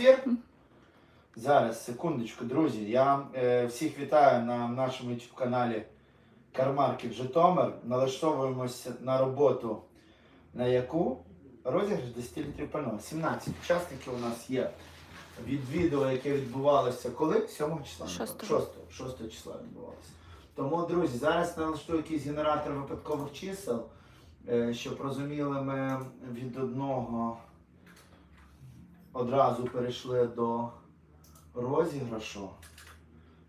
ефір. Зараз, секундочку, друзі. Я е, всіх вітаю на нашому youtube каналі Кармаркет Житомир. Налаштовуємося на роботу, на яку розіграш 10 літрів пального. 17 учасників у нас є від відео, яке відбувалося коли? 7 числа? Шостого. 6, 6 числа відбувалося. Тому, друзі, зараз налаштую якийсь генератор випадкових чисел, е, щоб розуміли ми від одного одразу перейшли до розіграшу.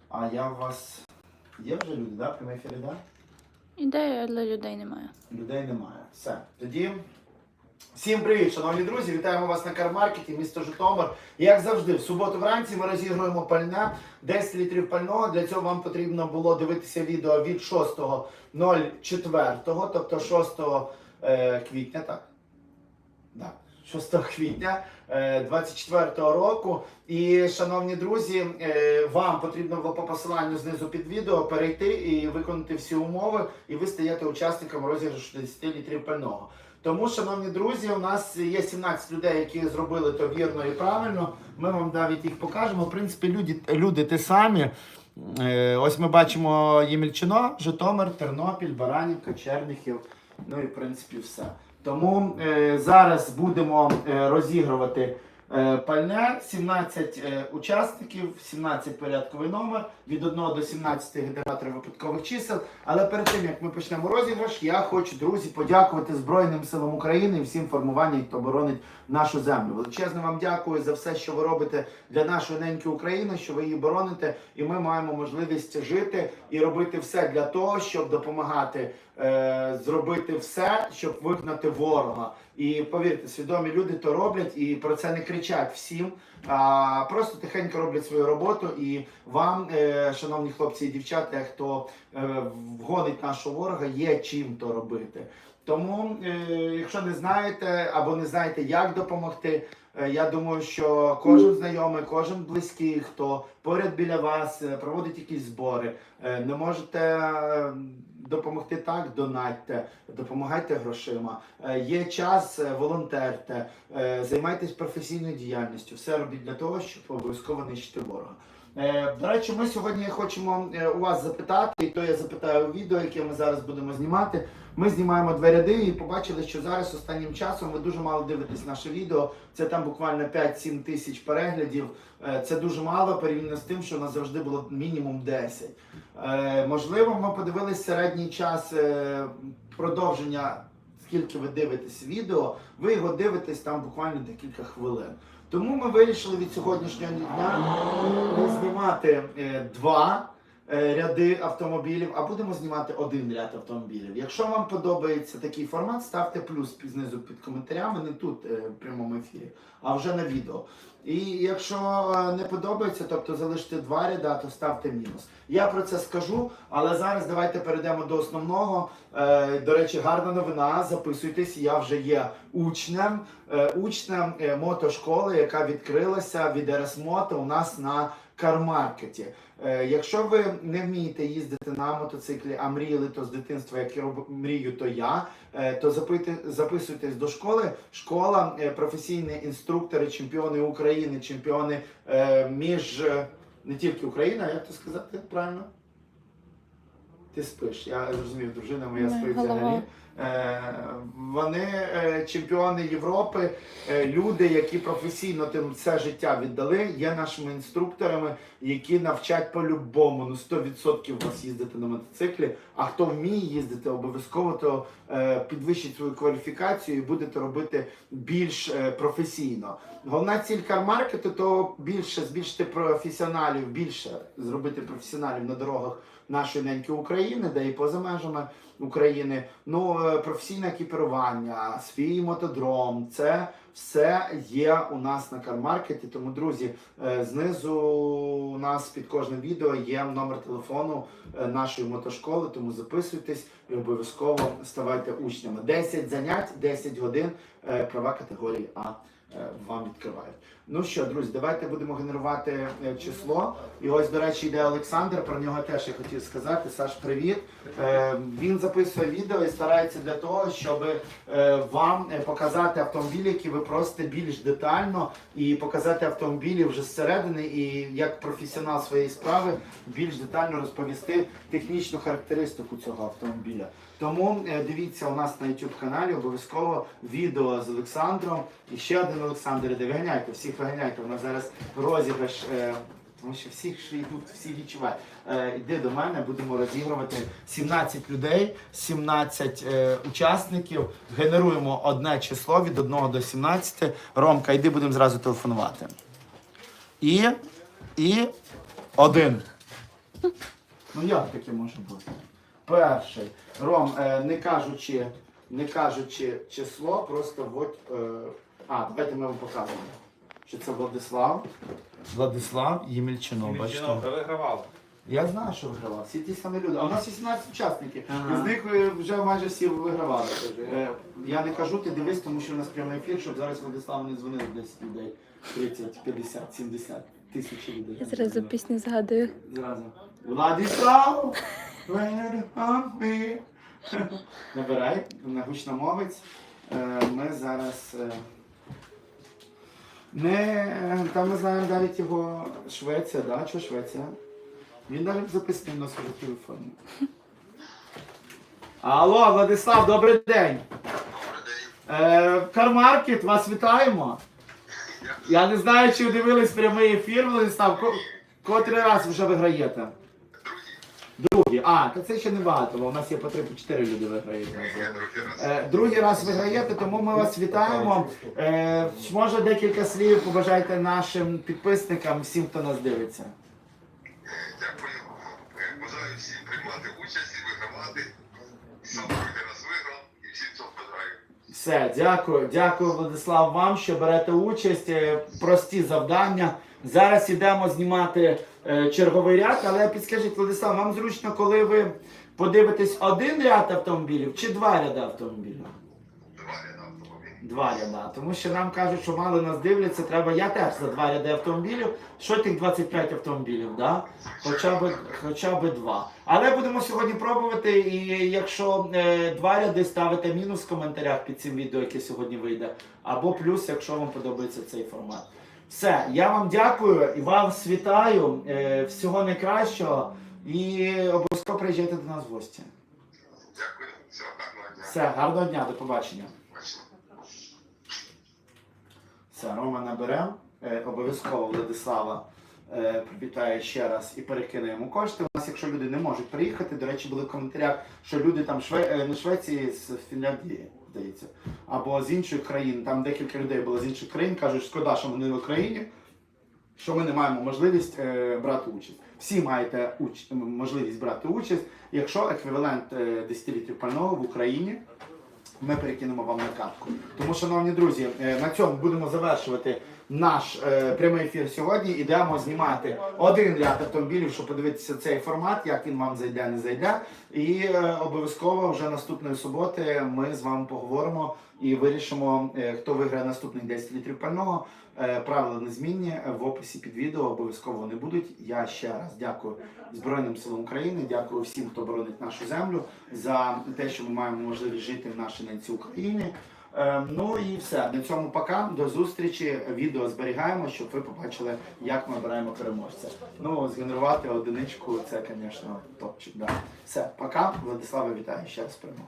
А я в вас. Є вже люди, да? Прямий ефірі, да? Ідеї, але людей немає. Людей немає. Все. Тоді. Всім привіт, шановні друзі! Вітаємо вас на кармаркеті, місто Житомир. Як завжди, в суботу вранці ми розігруємо пальне 10 літрів пального. Для цього вам потрібно було дивитися відео від 6.04, тобто 6 е, квітня, так? Да. 6 квітня е, 24 року. І, шановні друзі, е, вам потрібно по посиланню знизу під відео перейти і виконати всі умови, і ви стаєте учасником розіграшу 10 літрів пального. Тому, шановні друзі, у нас є 17 людей, які зробили то вірно і правильно. Ми вам навіть їх покажемо. В принципі, люди, люди ті самі. Е, Ось ми бачимо Ємільчино, Житомир, Тернопіль, Баранівка, Черніхів. Ну і в принципі все. Тому е, зараз будемо е, розігрувати пальне. 17 е, учасників, 17 порядковий номер, від 1 до 17 генераторів випадкових чисел. Але перед тим як ми почнемо розіграш, я хочу, друзі, подякувати Збройним силам України і всім формуванням, хто боронить нашу землю. Величезно вам дякую за все, що ви робите для нашої неньки України, що ви її бороните, і ми маємо можливість жити і робити все для того, щоб допомагати е, зробити все, щоб вигнати ворога. І повірте, свідомі люди то роблять і про це не кричать всім, а просто тихенько роблять свою роботу. І вам, е, шановні хлопці і дівчата, хто е, вгонить нашого ворога, є чим то робити. Тому, е, якщо не знаєте або не знаєте, як допомогти, я думаю, що кожен знайомий, кожен близький, хто поряд біля вас проводить якісь збори, не можете допомогти так, донатьте, допомагайте грошима. Е, Є час, е, волонтерте, е, займайтесь професійною діяльністю. Все робіть для того, щоб обов'язково нищити ворога. Е, До речі, ми сьогодні хочемо е, у вас запитати, і то я запитаю у відео, яке ми зараз будемо знімати. Ми знімаємо два ряди і побачили, що зараз останнім часом ви дуже мало дивитесь наше відео. Це там буквально 5-7 тисяч переглядів. Е, Це дуже мало порівняно з тим, що у нас завжди було мінімум 10. Е, Можливо, ми подивились середній час продовження, скільки ви дивитесь відео. Ви його дивитесь там буквально декілька хвилин. Тому ми вирішили від сьогоднішнього дня знімати е, два ряди автомобілів, а будемо знімати один ряд автомобілів. Якщо вам подобається такий формат, ставте плюс знизу під коментарями, не тут е, в прямому ефірі, а вже на відео. І якщо е, не подобається, тобто залишите два ряда, то ставте мінус. Я про це скажу, але зараз давайте перейдемо до основного. Е, До речі, гарна новина. Записуйтесь, я вже є учнем, е, учнем е, мотошколи, яка відкрилася від РС у нас на кармаркеті. Е, Якщо ви не вмієте їздити на мотоциклі, а мріяли то з дитинства, як роб- мрію, то я, е, то записуйтесь до школи. Школа, е, професійні інструктори, чемпіони України, чемпіони між не тільки Україна, як то сказати правильно? Ти спиш, я зрозумів, дружина моя спить взагалі. Е, вони е, чемпіони Європи, е, люди, які професійно тим все життя віддали, є нашими інструкторами, які навчать по-любому. Ну 100% вас їздити на мотоциклі. А хто вміє їздити, обов'язково то підвищить свою кваліфікацію і будете робити більш професійно. Головна ціль кармаркету то більше збільшити професіоналів, більше зробити професіоналів на дорогах нашої неньки України, де і поза межами України. Ну, е, професійне екіпірування, свій мотодром, це все є у нас на кармаркеті. Тому, друзі, е, знизу у нас під кожним відео є номер телефону е, нашої мотошколи, тому записуйтесь і обов'язково ставайте учнями. 10 занять, 10 годин, права категорії А вам відкривають. Ну що, друзі, давайте будемо генерувати е, число. І ось, до речі, йде Олександр. Про нього теж я хотів сказати. Саш, привіт. Е, він записує відео і старається для того, щоб е, вам е, показати автомобілі, які ви просто більш детально і показати автомобілі вже зсередини, і як професіонал своєї справи більш детально розповісти технічну характеристику цього автомобіля. Тому е, дивіться у нас на YouTube каналі обов'язково відео з Олександром. І ще один Олександр іде. Виганяйте, всіх виганяйте. У нас зараз розіграш. е, Тому що всіх йдуть, всі відчувають. Е, йди до мене, будемо розігрувати 17 людей, 17 е, учасників. Генеруємо одне число від 1 до 17. Ромка, йди будемо зразу телефонувати. І. І. Один. Ну як таке може бути? Перший. Ром, е, не кажучи, не кажучи число, просто вводь. Е, а, давайте ми вам покажемо. Що це Владислав. Владислав Ємельчинов, бачите? Мільчинов, ви вигравали. Я знаю, що вигравав. Всі ті самі люди. А у нас 18 учасників. Ага. З них е, вже майже всі вигравали. Е, Я не кажу, ти дивись, тому що у нас прямий ефір, щоб зараз Владислав не дзвонив 10 людей. 30, 50, 70 тисячі людей. Я зразу пісню згадую. Зразу. Владислав! When on me. Набирай на гучномовець. Е, Ми зараз. е, Не, там ми знаємо навіть його Швеція, да? Що Швеція? Він навіть записаний у нас в телефоні. Алло, Владислав, добрий день. Е, Кармаркет, вас вітаємо. Я не знаю, чи дивились прямий ефір, Владислав. Котрий раз вже виграєте? Другий. А, то це ще не багато, бо у нас є по 3-4 люди виграють. Е, Другий раз виграєте, тому ми вас вітаємо. Е, Може декілька слів побажайте нашим підписникам, всім, хто нас дивиться. Дякую. Е, Бажаю всім приймати участь і вигравати. Сам другий раз виграв і всім цього бажаю. Все, дякую, дякую, Владислав, вам, що берете участь. Е, Прості завдання. Зараз ідемо знімати е, черговий ряд, але підскажіть, Владислав, вам зручно, коли ви подивитесь один ряд автомобілів чи два ряди автомобілів? Два ряда. Тому що нам кажуть, що мало нас дивляться, треба. Я теж за два ряди автомобілів. Що тих 25 автомобілів, да? Хоча б, хоча б два. Але будемо сьогодні пробувати. І якщо е, два ряди ставите мінус в коментарях під цим відео, яке сьогодні вийде, або плюс, якщо вам подобається цей формат. Все, я вам дякую і вас вітаю. Е, всього найкращого. І обов'язково приїжджайте до нас в гості. Дякую. Всього гарного дня. Все, гарного дня, до побачення. Все, Рома наберемо. Е, обов'язково Владислава е, привітає ще раз і перекине йому кошти. У нас, якщо люди не можуть приїхати, до речі, були в коментарях, що люди там Шве... е, не Швеції з Фінляндії, здається, або з інших країн. Там декілька людей було з інших країн, кажуть, шкода, що вони в Україні, що ми не маємо можливість е, брати участь. Всі маєте уч... можливість брати участь, якщо еквівалент е, 10 літрів пального в Україні ми перекинемо вам на картку. Тому, шановні друзі, е, на цьому будемо завершувати наш е, прямий ефір сьогодні. Ідемо знімати один ряд автомобілів, щоб подивитися цей формат, як він вам зайде, не зайде. І е, обов'язково вже наступної суботи ми з вами поговоримо і вирішимо, е, хто виграє наступних 10 літрів пального. Е, Правила незмінні в описі під відео обов'язково вони будуть. Я ще раз дякую Збройним силам України, дякую всім, хто боронить нашу землю за те, що ми маємо можливість жити в нашій ненці Україні. Е, Ну і все. На цьому пока. До зустрічі. Відео зберігаємо, щоб ви побачили, як ми обираємо переможця. Ну, згенерувати одиничку це, звісно, топчик. Да. Все, пока. Владислава вітаю ще раз з перемогою.